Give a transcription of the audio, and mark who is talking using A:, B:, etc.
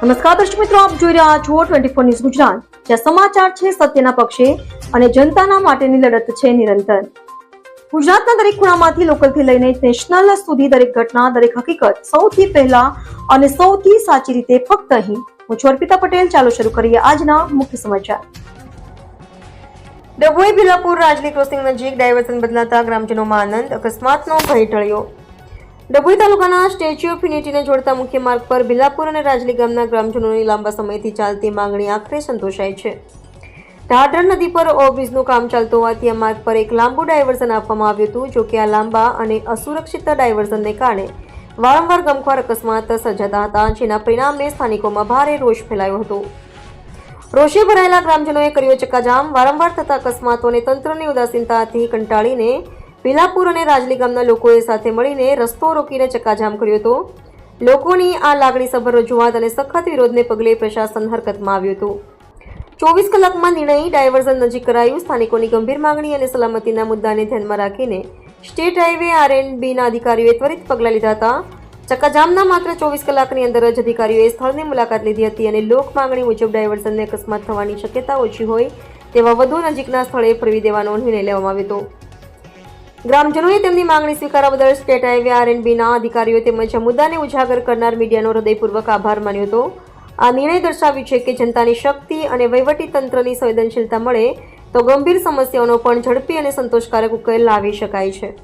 A: નમસ્કાર દર્શક મિત્રો, આપ જોઈ રહ્યા છો ટ્વેન્ટી ફોર ન્યૂઝ ગુજરાત. જ્યાં સમાચાર છે સત્યના પક્ષે અને જનતાના માટેની લડત છે નિરંતર. ગુજરાતના દરેક ખૂણામાંથી લોકલથી લઈને નેશનલ સુધી દરેક ઘટના, દરેક હકીકત સૌથી પહેલા અને સૌથી સાચી રીતે ફક્ત અહીં. હું છું અર્પિતા પટેલ. ચાલો શરૂ કરીએ આજના મુખ્ય સમાચાર. ડભોઈ ભીલાપુર રાજલી ક્રોસિંગ નજીક ડાયવર્સન બદલાતા ગ્રામજનોમાં આનંદ, અકસ્માતનો ભય ટળ્યો. ડભોઈ તાલુકાના સ્ટેચ્યુ ઓફ યુનિટીને જોડતા મુખ્ય માર્ગ પર ભીલાપુર અને રાજલી ગામના ગ્રામજનોની લાંબા સમયથી ચાલતી માંગણી આખરે સંતોષાય છે. ઢાઢર નદી પર ઓવરબ્રિજનું કામ ચાલતું હોવાથી આ માર્ગ પર એક લાંબુ ડાયવર્ઝન આપવામાં આવ્યું હતું જોકે આ લાંબા અને અસુરક્ષિત ડાયવર્ઝનને કારણે વારંવાર ગમખ્વાર અકસ્માત સર્જાતા હતા, જેના પરિણામે સ્થાનિકોમાં ભારે રોષ ફેલાયો હતો. રોષે ભરાયેલા ગ્રામજનોએ કર્યો ચક્કાજામ, વારંવાર થતા અકસ્માતોને તંત્રની ઉદાસીનતાથી કંટાળીને ભીલાપુર અને રાજલી ગામના લોકોએ સાથે મળીને રસ્તો રોકીને ચક્કાજામ કર્યો હતો. લોકોની આ લાગણીસભર રજૂઆત અને સખત વિરોધને પગલે પ્રશાસન હરકતમાં આવ્યું હતું. ચોવીસ કલાકમાં નિર્ણય ડાયવર્ઝન નજીક કરાયું. સ્થાનિકોની ગંભીર માંગણી અને સલામતીના મુદ્દાને ધ્યાનમાં રાખીને સ્ટેટ હાઈવે આર એન્ડ બીના અધિકારીઓએ ત્વરિત પગલાં લીધા હતા. ચક્કાજામના માત્ર ચોવીસ કલાકની અંદર જ અધિકારીઓએ સ્થળની મુલાકાત લીધી હતી અને લોક માંગણી મુજબ ડાયવર્ઝનને અકસ્માત થવાની શક્યતા ઓછી હોય તેવા વધુ નજીકના સ્થળે ફરવી દેવાનો નિર્ણય લેવામાં આવ્યો હતો. ગ્રામજનોએ તેમની માંગણી સ્વીકારવા બદલ સ્ટેટ હાઈવે બીના અધિકારીઓ તેમજ મુદ્દાને ઉજાગર કરનાર મીડિયાનો હૃદયપૂર્વક આભાર માન્યો હતો. આ નિર્ણય દર્શાવ્યું છે કે જનતાની શક્તિ અને તંત્રની સંવેદનશીલતા મળે તો ગંભીર સમસ્યાઓનો પણ ઝડપી અને સંતોષકારક ઉકેલ લાવી શકાય છે.